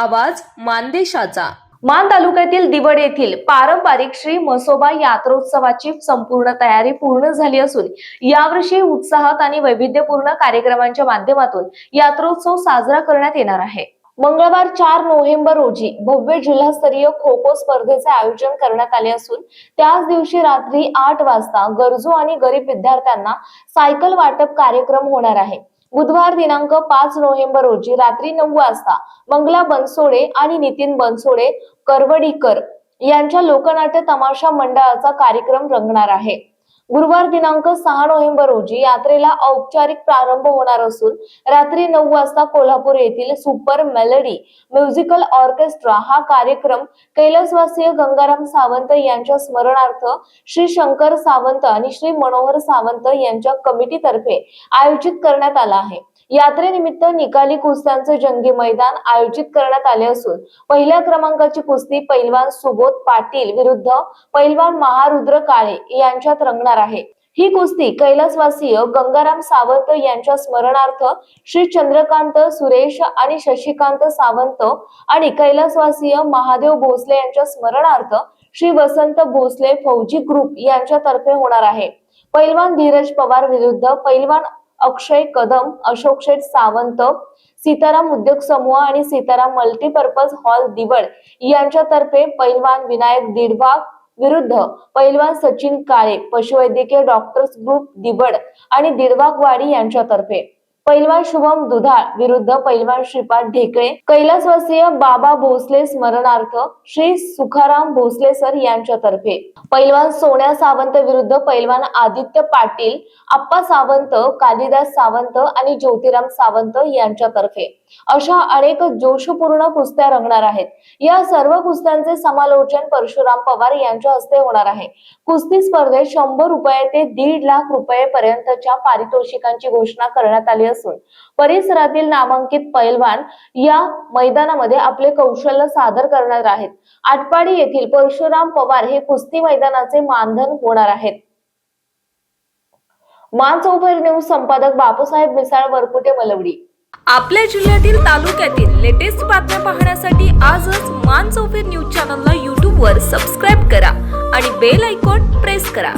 आवाज मानदेशाचा. मान तालुक्यातील दिवड येथील पारंपरिक श्री मसोबा यात्रोत्सवाची संपूर्ण तयारी पूर्ण झाली असून यावर्षी उत्साहात आणि वैविध्यपूर्ण कार्यक्रमांच्या माध्यमातून यात्रोत्सव साजरा करण्यात येणार आहे. मंगळवार चार नोव्हेंबर रोजी भव्य जिल्हास्तरीय खो खो स्पर्धेचे आयोजन करण्यात आले असून त्याच दिवशी रात्री आठ वाजता गरजू आणि गरीब विद्यार्थ्यांना सायकल वाटप कार्यक्रम होणार आहे. बुधवार दिनांक पाच नोव्हेंबर रोजी रात्री नऊ वाजता मंगला बनसोडे आणि नितीन बनसोडे करवडीकर यांच्या लोकनाट्य तमाशा मंडळाचा कार्यक्रम रंगणार आहे. गुरुवार दिनांक सहा नोव्हेंबर रोजी यात्रेला औपचारिक प्रारंभ होणार असून रात्री नऊ वाजता कोल्हापूर येथील सुपर मेलडी म्युझिकल ऑर्केस्ट्रा हा कार्यक्रम कैलासवासीय गंगाराम सावंत यांच्या स्मरणार्थ श्री शंकर सावंत आणि श्री मनोहर सावंत यांच्या कमिटीतर्फे आयोजित करण्यात आला आहे. यात्रेनिमित्त निकाली कुस्त्यांचे जंगी मैदान आयोजित करण्यात आले असून पहिल्या क्रमांकाची कुस्ती पैलवान सुबोध पाटील विरुद्ध पैलवान महारुद्र काळे यांच्यात रंगणार आहे. ही कुस्ती कैलासवासीय गंगाराम सावंत यांच्या स्मरणार्थ श्री चंद्रकांत सुरेश आणि शशिकांत सावंत आणि कैलासवासीय महादेव भोसले यांच्या स्मरणार्थ श्री वसंत भोसले फौजी ग्रुप यांच्यातर्फे होणार आहे. पैलवान धीरज पवार विरुद्ध पैलवान अक्षय कदम अशोक शेठ सावंत सीताराम उद्योग समूह आणि सीताराम मल्टीपर्पज हॉल दिवड यांच्यातर्फे पैलवान विनायक दिडभाग विरुद्ध पैलवान सचिन काळे पशुवैद्यकीय डॉक्टर्स ग्रुप दिवड आणि दिडवागवाडी यांच्यातर्फे. पैलवान शुभम दुधाळ विरुद्ध पैलवान श्रीपाद ढेकळे कैलासवासीय बाबा भोसले स्मरणार्थ श्री सुखाराम भोसले सर यांच्यातर्फे. पैलवान सोन्या सावंत विरुद्ध पैलवान आदित्य पाटील आप्पा सावंत कालिदास सावंत आणि ज्योतिराम सावंत यांच्यातर्फे. अशा अनेक जोशपूर्ण कुस्त्या रंगणार आहेत. या सर्व कुस्त्यांचे समालोचन परशुराम पवार यांच्या हस्ते होणार आहे. कुस्ती स्पर्धेत शंभर रुपये ते दीड लाख रुपये पर्यंतच्या पारितोषिकांची घोषणा करण्यात आली असून परिसरातील नामांकित पैलवान या मैदानामध्ये आपले कौशल्य सादर करणार आहेत. आटपाडी येथील परशुराम पवार हे कुस्ती मैदानाचे मानधन होणार आहेत. मान चौभर न्यूज संपादक बापूसाहेब मिसाळ वरपुटे मलवडी. आपल्या जिल्ह्यातील तालुक्यातील लेटेस्ट बातम्या पाहण्यासाठी आजच मान चौफेर न्यूज चॅनलला यूट्यूबवर सबस्क्राईब करा आणि बेल आयकॉन प्रेस करा.